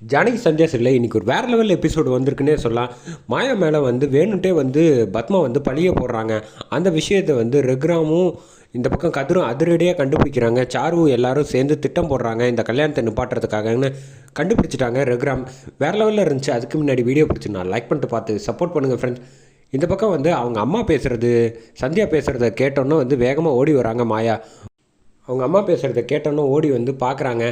ஜானகி சந்தியாஸ் இல்லை இன்றைக்கி ஒரு வேறு லெவல் எபிசோடு வந்திருக்குன்னே சொல்லலாம். மாயா மேலே வந்து வேணுன்ட்டே வந்து பத்மா வந்து பழிய போடுறாங்க. அந்த விஷயத்தை வந்து ரெக்ராமும் இந்த பக்கம் கதிரும் அதிரடியாக கண்டுபிடிக்கிறாங்க. சாரு எல்லாரும் சேர்ந்து திட்டம் போடுறாங்க. இந்த கல்யாணத்தை நிப்பாட்டுறதுக்காகன்னு கண்டுபிடிச்சிட்டாங்க ரெக்ராம். வேறு லெவலில் இருந்துச்சு. அதுக்கு முன்னாடி வீடியோ பிடிச்சிருந்தா லைக் பண்ணிட்டு பார்த்து சப்போர்ட் பண்ணுங்கள் ஃப்ரெண்ட்ஸ் இந்த பக்கம் வந்து அவங்க அம்மா பேசுகிறது சந்தியா பேசுகிறத கேட்டோன்னே வந்து வேகமாக ஓடி வராங்க மாயா. அவங்க அம்மா பேசுகிறத கேட்டோன்னே ஓடி வந்து பார்க்குறாங்க.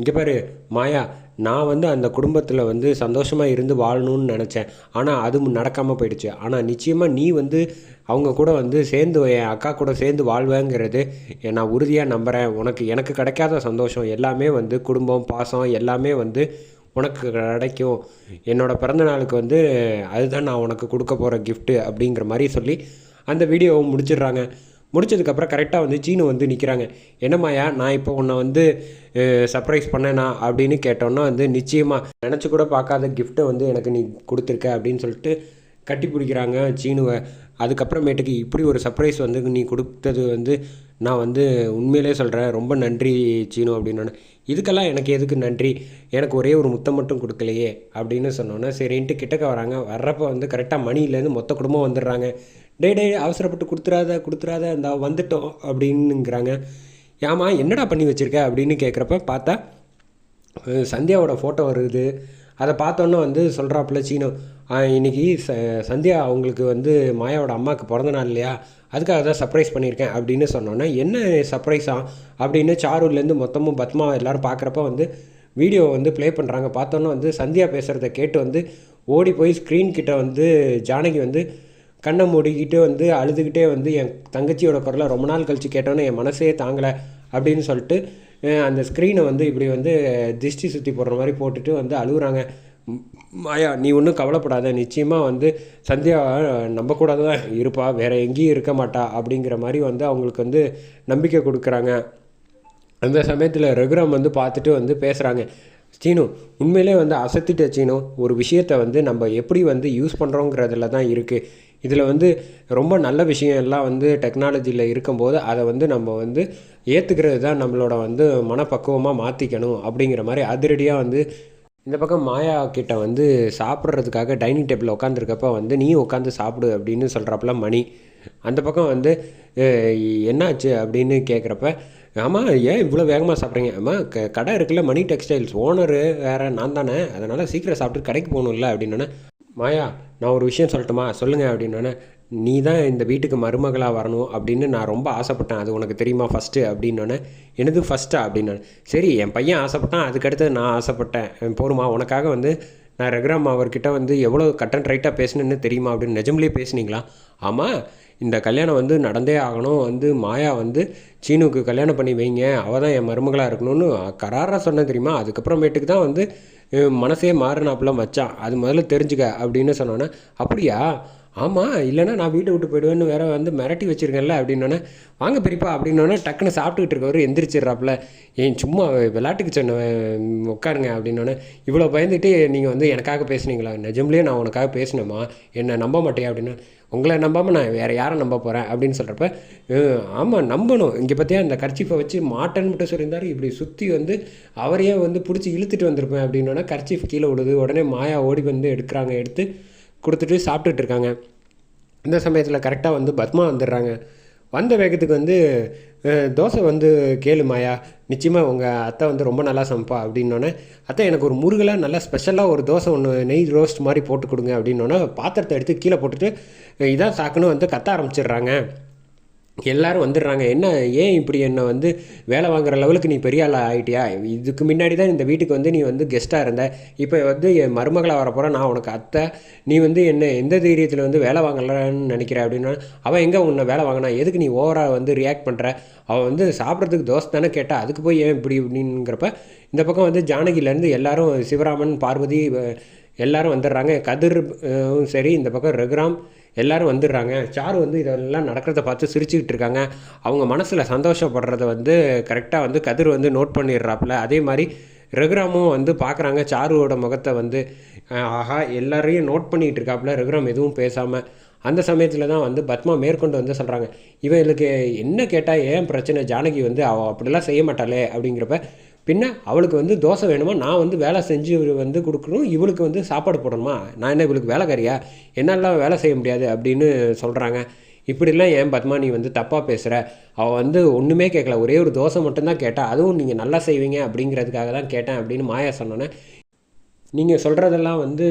இங்கே பாரு மாயா நான் வந்து அந்த குடும்பத்தில் வந்து சந்தோஷமாக இருந்து வாழணும்னு நினச்சேன். ஆனால் அது நடக்காமல் போயிடுச்சு. ஆனால் நிச்சயமாக நீ வந்து அவங்க கூட வந்து சேர்ந்து என் அக்கா கூட சேர்ந்து வாழ்வேங்கிறது நான் உறுதியாக நம்புகிறேன் உனக்கு எனக்கு கிடைக்காத சந்தோஷம் எல்லாமே வந்து குடும்பம் பாசம் எல்லாமே வந்து உனக்கு கிடைக்கும். என்னோடய பிறந்த நாளுக்கு வந்து அதுதான் நான் உனக்கு கொடுக்க போகிற கிஃப்ட்டு அப்படிங்கிற மாதிரி சொல்லி அந்த வீடியோவை முடிச்சிடுறாங்க. முடிச்சதுக்கப்புறம் கரெக்டாக வந்து சீனு வந்து நிற்கிறாங்க என்னம்மாயா நான் இப்போ உன்னை வந்து சர்ப்ரைஸ் பண்ணேனா? அப்படின்னு கேட்டோன்னா வந்து நிச்சயமாக நினச்சி கூட பார்க்காத கிஃப்ட்டை வந்து எனக்கு நீ கொடுத்துருக்க அப்படின்னு சொல்லிட்டு கட்டி பிடிக்கிறாங்க சீனுவை. அதுக்கப்புறமேட்டுக்கு இப்படி ஒரு சர்ப்ரைஸ் வந்து நீ கொடுத்தது வந்து நான் வந்து உண்மையிலே சொல்கிறேன் ரொம்ப நன்றி சீனு அப்படின்னு இதுக்கெல்லாம் எனக்கு எதுக்கு நன்றி? எனக்கு ஒரே ஒரு முத்தம் மட்டும் கொடுக்கலையே அப்படின்னு சொன்னோன்னே சரின்ட்டு கிட்டக்க வராங்க. வர்றப்போ வந்து கரெக்டாக மணிலேருந்து மொத்த குடும்பம் வந்துடுறாங்க. டே டே அவசரப்பட்டு கொடுத்துறாத கொடுத்துறாத இந்த வந்துட்டோம் அப்படின்னுங்கிறாங்க. ஏமா என்னடா பண்ணி வச்சுருக்க அப்படின்னு கேட்குறப்ப பார்த்தா சந்தியாவோட ஃபோட்டோ வருது. அதை பார்த்தோன்னே வந்து சொல்கிறாப்புல சீனோ இன்றைக்கி ச சந்தியா அவங்களுக்கு வந்து மாயாவோட அம்மாவுக்கு பிறந்த நாள் இல்லையா? அதுக்காக தான் சர்ப்ரைஸ் பண்ணியிருக்கேன் அப்படின்னு சொன்னோன்னே என்ன சர்ப்ரைஸா அப்படின்னு சாரூர்லேருந்து மொத்தமும் பத்மா எல்லோரும் பார்க்குறப்ப வந்து வீடியோ வந்து ப்ளே பண்ணுறாங்க பார்த்தோன்னே வந்து சந்தியா பேசுகிறத கேட்டு வந்து ஓடி போய் ஸ்க்ரீன் கிட்ட வந்து ஜானகி வந்து கண்ணை மூடிக்கிட்டு வந்து அழுதுகிட்டே வந்து என் தங்கச்சியோட குரலை ரொம்ப நாள் கழித்து கேட்டோன்னே என் மனசே தாங்கலை அப்படின்னு சொல்லிட்டு அந்த ஸ்க்ரீனை வந்து இப்படி வந்து திஷ்டி சுற்றி போடுற மாதிரி போட்டுட்டு வந்து அழுகுறாங்க மாயா நீ ஒன்றும் கவலைப்படாத. நிச்சயமாக வந்து சந்தியா நம்ப தான் இருப்பா. வேறு எங்கேயும் இருக்க மாட்டா அப்படிங்கிற மாதிரி வந்து அவங்களுக்கு வந்து நம்பிக்கை கொடுக்குறாங்க. அந்த சமயத்தில் ரகுராம் வந்து பார்த்துட்டு வந்து பேசுகிறாங்க சீனு உண்மையிலே வந்து அசத்திட்ட சீனு ஒரு விஷயத்தை வந்து நம்ம எப்படி வந்து யூஸ் பண்ணுறோங்கிறதுல தான் இருக்குது இதில் வந்து ரொம்ப நல்ல விஷயம் எல்லாம் வந்து டெக்னாலஜியில் இருக்கும்போது அதை வந்து நம்ம வந்து ஏற்றுக்கிறது தான் நம்மளோட வந்து மனப்பக்குவமாக மாற்றிக்கணும் அப்படிங்கிற மாதிரி அதிரடியாக வந்து இந்த பக்கம் மாயா கிட்ட வந்து சாப்பிட்றதுக்காக டைனிங் டேபிளில் உட்காந்துருக்கப்ப வந்து நீ உட்காந்து சாப்பிடு அப்படின்னு சொல்கிறப்பல மணி. அந்த பக்கம் வந்து என்னாச்சு? அப்படின்னு கேட்குறப்ப ஆமாம் ஏன் இவ்வளோ வேகமாக சாப்பிட்றீங்க? ஆமாம் க கடை இருக்குல்ல மணி டெக்ஸ்டைல்ஸ் ஓனரு வேறு நான் தானே. அதனால் சீக்கிரம் சாப்பிட்டு கடைக்கு போகணும்ல அப்படின்னா மாயா நான் ஒரு விஷயம் சொல்லட்டுமா? சொல்லுங்கள் அப்படின்னோடனே நீ தான் இந்த வீட்டுக்கு மருமகளாக வரணும் அப்படின்னு நான் ரொம்ப ஆசைப்பட்டேன். அது உனக்கு தெரியுமா ஃபஸ்ட்டு அப்படின்னோடனே எனது ஃபஸ்ட்டா அப்படின்னு சரி என் பையன் ஆசைப்பட்டான். அதுக்கடுத்து நான் ஆசைப்பட்டேன். போருமா உனக்காக வந்து நான் ரகுராம் அவர்கிட்ட வந்து எவ்வளோ கட்டன் ரைட்டாக பேசணுன்னு தெரியுமா? அப்படின்னு நிஜம்லேயே பேசுனீங்களா? ஆமாம் இந்த கல்யாணம் வந்து நடந்தே ஆகணும். வந்து மாயா வந்து சீனுக்கு கல்யாணம் பண்ணி வைங்க அவள் தான் என் மருமகளாக இருக்கணும்னு கராராக சொன்ன தெரியுமா? அதுக்கப்புறமேட்டுக்கு தான் வந்து மனசே மாறினாப்புல மச்சான் அது முதல்ல தெரிஞ்சுக்க அப்படின்னு சொன்னோன்னே அப்படியா? ஆமாம் இல்லைனா நான் வீட்டை விட்டு போயிடுவேன்னு வேற வந்து மிரட்டி வச்சுருக்கேன்ல அப்படின்னோடனே வாங்க பெரியப்பா அப்படின்னோடனே டக்குன்னு சாப்பிட்டுக்கிட்டு இருக்கவர் எந்திரிச்சிடுறாப்புல. ஏன் சும்மா விளாட்டுக்கு சொன்ன உட்காருங்க அப்படின்னோடனே இவ்வளோ பயந்துட்டு நீங்கள் வந்து எனக்காக பேசுனீங்களா? நிஜம்லேயே நான் உனக்காக பேசினேம்மா என்னை நம்ப மாட்டேன் அப்படின்னா உங்களை நம்பாமல் நான் வேறு யாரை நம்ப போகிறேன் அப்படின்னு சொல்கிறப்ப ஆமாம் நம்பணும். இங்கே பார்த்தியா அந்த கர்ச்சிஃபை வச்சு மாட்டேன்னு மட்டும் சொல்லியிருந்தார். இப்படி சுற்றி வந்து அவரையே வந்து பிடிச்சி இழுத்துட்டு வந்திருப்பேன் அப்படின்னோடனே கர்ச்சிஃப் கீழே விடுது உடனே மாயா ஓடி வந்து எடுக்கிறாங்க எடுத்து கொடுத்துட்டு சாப்பிட்டுட்டு இருக்காங்க. இந்த சமயத்தில் கரெக்டாக வந்து பத்மா வந்துடுறாங்க. வந்த வேகத்துக்கு வந்து தோசை வந்து கேளு மாயா. நிச்சயமாக உங்கள் அத்தை வந்து ரொம்ப நல்லா சமைப்பா அப்படின்னோடனே அத்தை எனக்கு ஒரு முருகலாக நல்லா ஸ்பெஷலாக ஒரு தோசை ஒன்று நெய் ரோஸ்ட் மாதிரி போட்டு கொடுங்க அப்படின்னோடனே பாத்திரத்தை எடுத்து கீழே போட்டுட்டு இதான் சாக்குன்னு வந்து கத்த ஆரம்பிச்சிடுறாங்க. எல்லோரும் வந்துடுறாங்க. என்ன ஏன் இப்படி என்னை வந்து வேலை வாங்குற லெவலுக்கு நீ பெரிய ஆள் ஆகிட்டியா இதுக்கு முன்னாடி தான் இந்த வீட்டுக்கு வந்து நீ வந்து கெஸ்ட்டாக இருந்த. இப்போ வந்து என் மருமகளாக வரப்போகிற நான் உனக்கு அத்தை. நீ வந்து என்ன எந்த தைரியத்தில் வந்து வேலை வாங்கலான்னு நினைக்கிற அப்படின்னா அவன் எங்கே உன்னை வேலை வாங்கினா? எதுக்கு நீ ஓவராக வந்து ரியாக்ட் பண்ணுற அவன் வந்து சாப்பிட்றதுக்கு தோசை தானே கேட்டால் அதுக்கு போய் ஏன் இப்படி அப்படிங்கிறப்ப இந்த பக்கம் வந்து ஜானகிலேருந்து எல்லாரும் சிவராமன் பார்வதி எல்லோரும் வந்துடுறாங்க. கதிரும் சரி இந்த பக்கம் ரகுராம் எல்லோரும் வந்துடுறாங்க. சாரு வந்து இதெல்லாம் நடக்கிறத பார்த்து சிரிச்சுக்கிட்டு இருக்காங்க. அவங்க மனசில் சந்தோஷப்படுறத வந்து கரெக்டாக வந்து கதிர் வந்து நோட் பண்ணிடுறாப்புல. அதே மாதிரி ரகுராமும் வந்து பார்க்குறாங்க. சாருவோட முகத்தை வந்து ஆஹா எல்லாரையும் நோட் பண்ணிகிட்டு இருக்காப்புல. ரகுராம் எதுவும் பேசாமல் அந்த சமயத்தில் தான் வந்து பத்மா மேற்கொண்டு வந்து சொல்கிறாங்க இவங்களுக்கு என்ன கேட்டால் ஏன் பிரச்சனை? ஜானகி வந்து அவள் அப்படிலாம் செய்ய மாட்டாளே அப்படிங்கிறப்ப பின்ன அவளுக்கு வந்து தோசை வேணுமா? நான் வந்து வேலை செஞ்சு வந்து கொடுக்கணும். இவளுக்கு வந்து சாப்பாடு போடணுமா? நான் என்ன இவளுக்கு வேலைக்காரியா? என்னெல்லாம் வேலை செய்ய முடியாது அப்படின்னு சொல்கிறாங்க இப்படிலாம் ஏன் பத்மா நீ வந்து தப்பாக பேசுகிற அவள் வந்து ஒன்றுமே கேட்கல ஒரே ஒரு தோசை மட்டும்தான் கேட்டால் அதுவும் நீங்கள் நல்லா செய்வீங்க அப்படிங்கிறதுக்காக தான் கேட்டேன் அப்படின்னு மாயா சொன்னோன்னே நீங்கள் சொல்கிறதெல்லாம் வந்து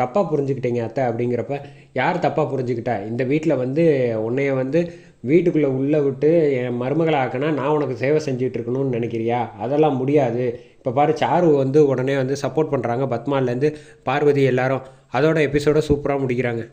தப்பாக புரிஞ்சுக்கிட்டீங்க அத்தை அப்படிங்கிறப்ப யார் தப்பாக புரிஞ்சுக்கிட்டா? இந்த வீட்டில் வந்து உன்னைய வந்து வீட்டுக்குள்ளே உள்ளே விட்டு என் மருமகளை ஆக்கினா நான் உனக்கு சேவை செஞ்சுட்டு இருக்கணும்னு நினைக்கிறியா? அதெல்லாம் முடியாது. இப்போ பாரு சாரு வந்து உடனே வந்து சப்போர்ட் பண்ணுறாங்க பத்மாலேருந்து பார்வதி எல்லாரும். அதோட எபிசோட சூப்பராக முடிக்கிறாங்க.